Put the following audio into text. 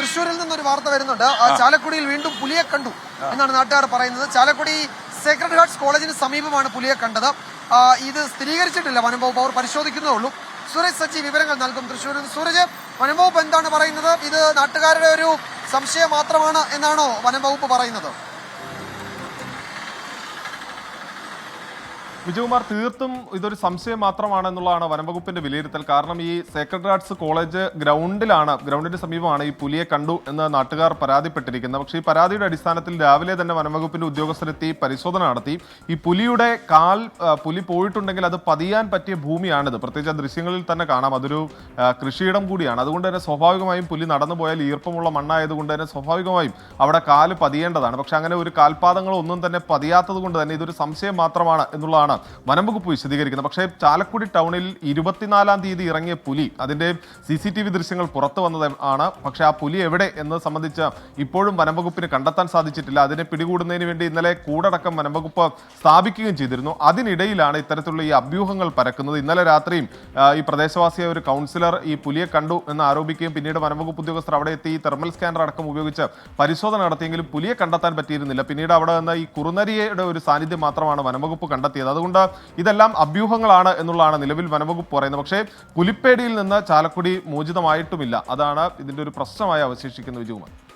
തൃശ്ശൂരിൽ നിന്നൊരു വാർത്ത വരുന്നുണ്ട്. ചാലക്കുടിയിൽ വീണ്ടും പുലിയെ കണ്ടു എന്നാണ് നാട്ടുകാർ പറയുന്നത്. ചാലക്കുടി സേക്രഡ് ഹാർട്സ് കോളേജിന് സമീപമാണ് പുലിയെ കണ്ടത്. ഇത് സ്ഥിരീകരിച്ചിട്ടില്ല വനം വകുപ്പ് അവർ പരിശോധിക്കുന്നേ ഉള്ളൂ. സൂരജ് സച്ചി വിവരങ്ങൾ നൽകും തൃശ്ശൂരിൽ നിന്ന്. സൂരജ് വനം വകുപ്പ് എന്താണ് പറയുന്നത്? ഇത് നാട്ടുകാരുടെ ഒരു സംശയം മാത്രമാണ് എന്നാണോ വനം വകുപ്പ് പറയുന്നത്? വിജയകുമാർ തീർത്തും ഇതൊരു സംശയം മാത്രമാണെന്നുള്ളതാണ് വനംവകുപ്പിന്റെ വിലയിരുത്തൽ. കാരണം ഈ സേക്രഡ് ആർട്സ് കോളേജ് ഗ്രൗണ്ടിലാണ് ഗ്രൗണ്ടിന് സമീപമാണ് ഈ പുലിയെ കണ്ടു എന്ന് നാട്ടുകാർ പരാതിപ്പെട്ടിരിക്കുന്നത്. പക്ഷേ ഈ പരാതിയുടെ അടിസ്ഥാനത്തിൽ രാവിലെ തന്നെ വനംവകുപ്പിന്റെ ഉദ്യോഗസ്ഥരെത്തി പരിശോധന നടത്തി. ഈ പുലിയുടെ കാൽ പുലി പോയിട്ടുണ്ടെങ്കിൽ അത് പതിയാൻ പറ്റിയ ഭൂമിയാണിത്. പ്രത്യേകിച്ച് ദൃശ്യങ്ങളിൽ തന്നെ കാണാം. അതൊരു കൃഷിയിടം കൂടിയാണ്. അതുകൊണ്ട് തന്നെ സ്വാഭാവികമായും പുലി നടന്നു പോയാൽ ഈർപ്പമുള്ള മണ്ണായതുകൊണ്ട് തന്നെ സ്വാഭാവികമായും അവിടെ കാൽ പതിയേണ്ടതാണ്. പക്ഷെ അങ്ങനെ ഒരു കാൽപാദങ്ങളോ ഒന്നും തന്നെ പതിയാത്തത് കൊണ്ട് തന്നെ ഇതൊരു സംശയം മാത്രമാണ് എന്നുള്ളതാണ് വനംവകുപ്പ് വിശദീകരിക്കുന്നത്. പക്ഷേ ചാലക്കുടി ടൗണിൽ ഇരുപത്തിനാലാം തീയതി ഇറങ്ങിയ പുലി അതിന്റെ സി സി ടി വി ദൃശ്യങ്ങൾ പുറത്തു വന്നത് ആണ്. പക്ഷേ ആ പുലി എവിടെ എന്ന് സംബന്ധിച്ച് ഇപ്പോഴും വനംവകുപ്പിന് കണ്ടെത്താൻ സാധിച്ചിട്ടില്ല. അതിനെ പിടികൂടുന്നതിന് വേണ്ടി ഇന്നലെ കൂടടക്കം വനംവകുപ്പ് സ്ഥാപിക്കുകയും ചെയ്തിരുന്നു. അതിനിടയിലാണ് ഇത്തരത്തിലുള്ള ഈ അഭ്യൂഹങ്ങൾ പരക്കുന്നത്. ഇന്നലെ രാത്രിയും ഈ പ്രദേശവാസിയായ ഒരു കൗൺസിലർ ഈ പുലിയെ കണ്ടു എന്ന് ആരോപിക്കുകയും പിന്നീട് വനംവകുപ്പ് ഉദ്യോഗസ്ഥർ അവിടെ എത്തി തെർമൽ സ്കാനർ അടക്കം ഉപയോഗിച്ച് പരിശോധന നടത്തിയെങ്കിലും പുലിയെ കണ്ടെത്താൻ പറ്റിയിരുന്നില്ല. പിന്നീട് അവിടെ നിന്ന് ഈ കുറുനരിയുടെ ഒരു സാന്നിധ്യം മാത്രമാണ് വനംവകുപ്പ് കണ്ടെത്തിയത്. അതുകൊണ്ട് ഇതെല്ലാം അഭ്യൂഹങ്ങളാണ് എന്നുള്ളതാണ് നിലവിൽ വനംവകുപ്പ് പറയുന്നത്. പക്ഷേ പുലിപ്പേടിയിൽ നിന്ന് ചാലക്കുടി മോചിതമായിട്ടുമില്ല. അതാണ് ഇതിന്റെ ഒരു പ്രശ്നമായി അവശേഷിക്കുന്ന വിജയകുമാർ